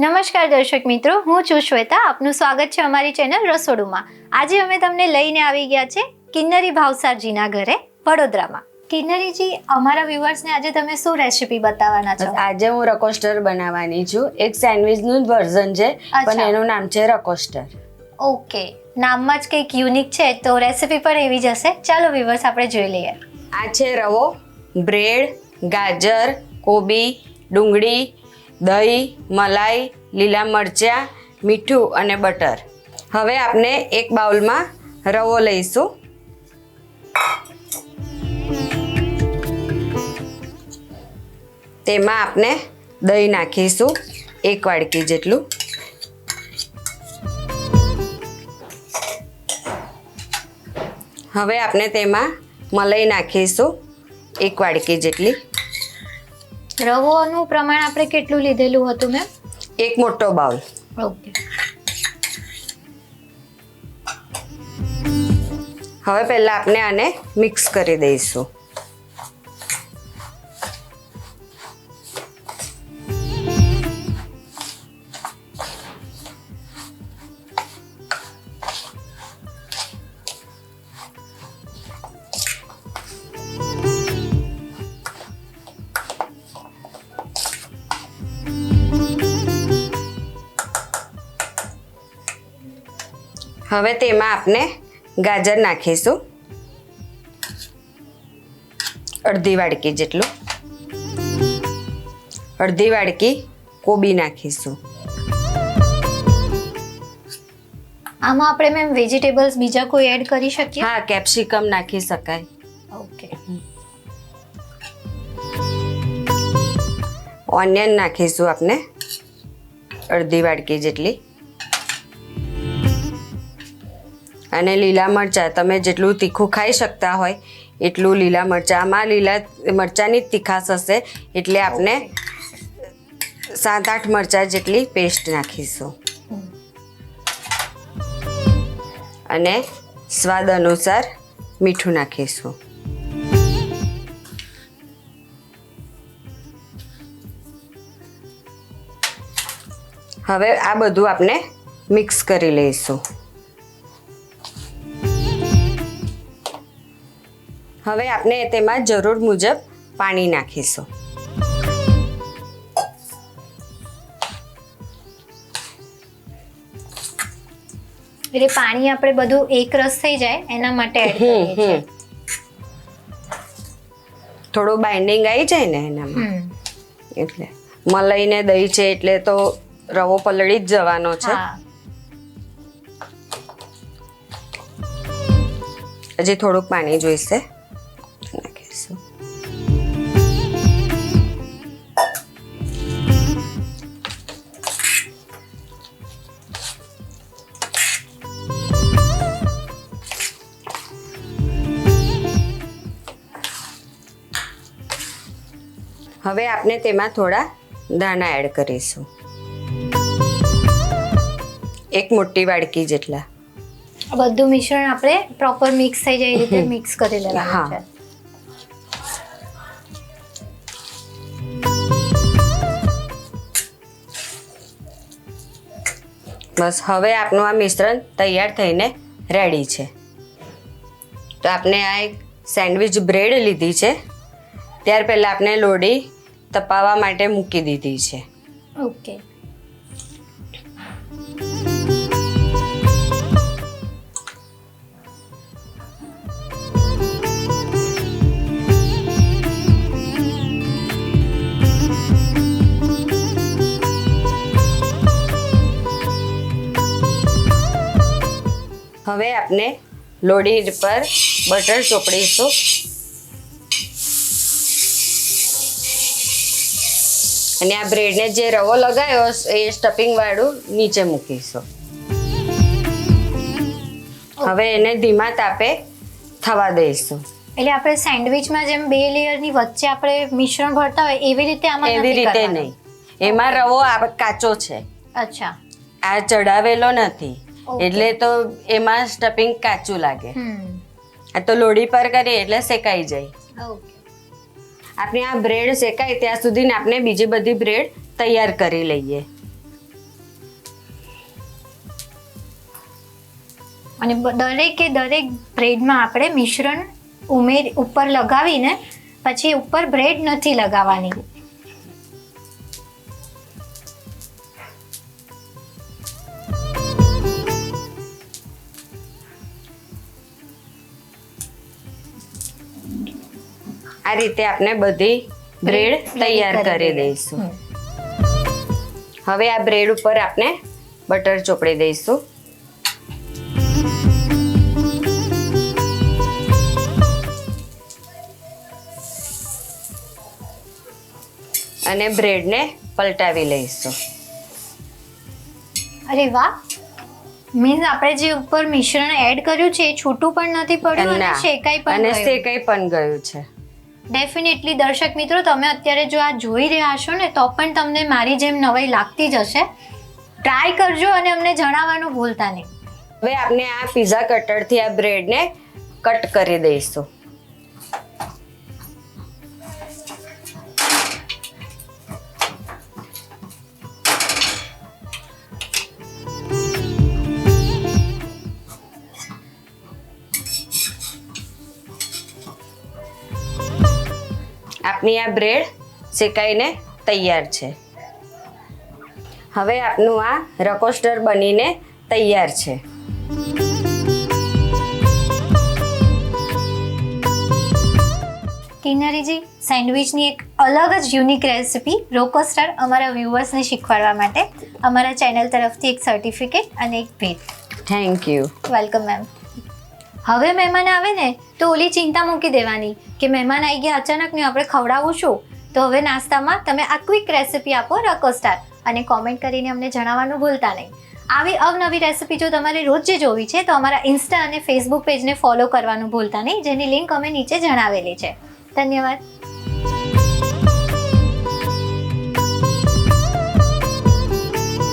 નમસ્કાર દર્શક મિત્રો હું છું શ્વેતા. આપનું સ્વાગત છે અમારી ચેનલ રસોડુમાં. આજે અમે તમને લઈને આવી ગયા છે કિન્નરી ભાવસારજીના ઘરે વડોદરામાં. કિન્નરીજી અમારા વ્યુઅર્સને આજે તમે શું રેસીપી બતાવવાના છો? આજે હું રકોસ્ટર બનાવવાની છું. એક સેન્ડવિચનું વર્ઝન છે પણ એનું નામ છે રકોસ્ટર. ઓકે. નામમાં જ કંઈક યુનિક છે તો રેસીપી પણ એવી જ હશે. ચાલો વ્યુઅર્સ આપણે જોઈ લઈએ. આ છે રવો બ્રેડ ગાજર કોબી ડુંગળી દહીં, મલાઈ, લીલા મરચાં, મીઠું અને બટર. હવે આપણે એક બાઉલમાં રવો લઈશું. તેમાં આપણે દહીં નાખીશું, એક વાડકી જેટલું. હવે આપણે તેમાં મલાઈ નાખીશું, એક વાડકી જેટલી. રવોનું પ્રમાણ આપણે કેટલું લીધેલું હતું મેમ? એક મોટો બાઉલ. ઓકે. હવે પહેલાં આપણે આને મિક્સ કરી દઈશું. હવે તેમાં આપણે ગાજર નાખીશું. અડધી વાડકી જેટલું. અડધી વાડકી કોબી નાખીશું. આમાં આપણે મેમ વેજીટેબલ્સ બીજા કોઈ એડ કરી શકીએ? હા કેપ્સિકમ નાખી શકાય. ઓકે ઓનિયન નાખીશું આપણે અડધી વાડકી જેટલી. અને લીલા મરચાં. તમે જેટલું તીખું ખાઈ શકતા હોય, એટલું લીલા મરચાં. આમાં લીલા મરચાંની જ તીખાશ હશે એટલે આપણે સાત આઠ મરચાં જેટલી પેસ્ટ નાખીશું. અને સ્વાદ અનુસાર મીઠું નાખીશું. હવે આ બધું આપણે મિક્સ કરી લઈશું. હવે આપણે તેમાં જરૂર મુજબ પાણી નાખીશું. એટલે પાણી આપણે બધું એક રસ થઈ જાય એના માટે એડ કરીએ છીએ થોડું બાઇન્ડિંગ આવી જાય ને એનામાં. એટલે મલાઈને દહીં છે એટલે તો રવો પલળી જ જવાનો છે. હજી થોડુંક પાણી જોઈશે. હવે આપણે તેમાં થોડા દાણા એડ કરીશું. એક મોટી વાડકી જેટલા. બધું મિશ્રણ આપણે પ્રોપર મિક્સ થઈ જાય એ રીતે મિક્સ કરી લેવાનું. છે. બસ હવે આપનું આ મિશ્રણ તૈયાર થઈને રેડી છે. તો આપણે આ એક સેન્ડવિચ બ્રેડ લીધી છે. ત્યાર પહેલાં આપણે લોડી તપાવવા માટે મૂકી દીધી છે. ઓકે. હવે આપણે લોડી પર બટર ચોપડીશું. અને આ બ્રેડને જે રવો લગાવ્યો એ સ્ટફિંગ વાળું નીચે મૂકીશું. હવે એને ધીમા તાપે થવા દઈશું. એટલે આપણે સેન્ડવિચમાં જેમ બે લેયરની વચ્ચે આપણે મિશ્રણ ભરતા હોય એવી રીતે આમાં એવી રીતે નહીં. એમાં રવો આ કાચો છે. અચ્છા. આ ચડાવેલો નથી. એટલે તો એમાં સ્ટફિંગ કાચું લાગે. હમ. આ તો લોડી પર કરીએ એટલે શેકાઈ જાય. ઓકે આપણે આ બ્રેડ શેકાય ત્યાં સુધીને આપણે બીજી બધી બ્રેડ તૈયાર કરી લઈએ. અને દરેકે દરેક બ્રેડમાં આપણે મિશ્રણ ઉમેર, ઉપર લગાવીને પછી ઉપર બ્રેડ નથી લગાવવાની. આ રીતે આપણે બધી બ્રેડ તૈયાર કરી દઈશું. હવે આ બ્રેડ ઉપર આપણે બટર ચોપડી દઈશું. અને બ્રેડને પલટાવી લઈશું. અરે વાહ. મીન્સ આપણે જે ઉપર મિશ્રણ એડ કર્યું છે એ છૂટું પણ નથી પડ્યું અને શેકાઈ પણ અને. શેકાઈ પણ ગયું છે. ડેફિનેટલી દર્શક મિત્રો, તમે અત્યારે જો આ જોઈ રહ્યા હશો ને, તો પણ તમને મારી જેમ નવાઈ લાગતી જ હશે. ટ્રાય કરજો અને અમને જણાવવાનું ભૂલતા નહીં. હવે આપણે આ પીઝા કટરથી આ બ્રેડને કટ કરી દઈશું. આપની આ બ્રેડ શેકાઈને તૈયાર છે. હવે આપનું આ રકોસ્ટર બનીને તૈયાર છે. કિન્નરીજી સેન્ડવિચની એક અલગ જ યુનિક રેસિપી રોકોસ્ટર અમારા વ્યુઅર્સને શીખવાડવા માટે. અમારા ચેનલ તરફથી એક સર્ટિફિકેટ અને એક ભેટ. થેન્ક યુ વેલકમ મેમ હવે મહેમાન આવે ને, તો ઓલી ચિંતા મૂકી દેવાની કે મહેમાન આવી ગયા અચાનક ને આપણે ખવડાવું છું તો હવે નાસ્તામાં તમે આ ક્વિક રેસિપી આપો રકોસ્ટાર અને કોમેન્ટ કરીને અમને જણાવવાનું ભૂલતા નહીં. આવી અવનવી રેસિપી જો તમારે રોજ જોવી છે, તો અમારા ઇન્સ્ટા અને ફેસબુક પેજને ફોલો કરવાનું ભૂલતા નહીં, જેની લિંક અમે નીચે જણાવેલી છે. ધન્યવાદ.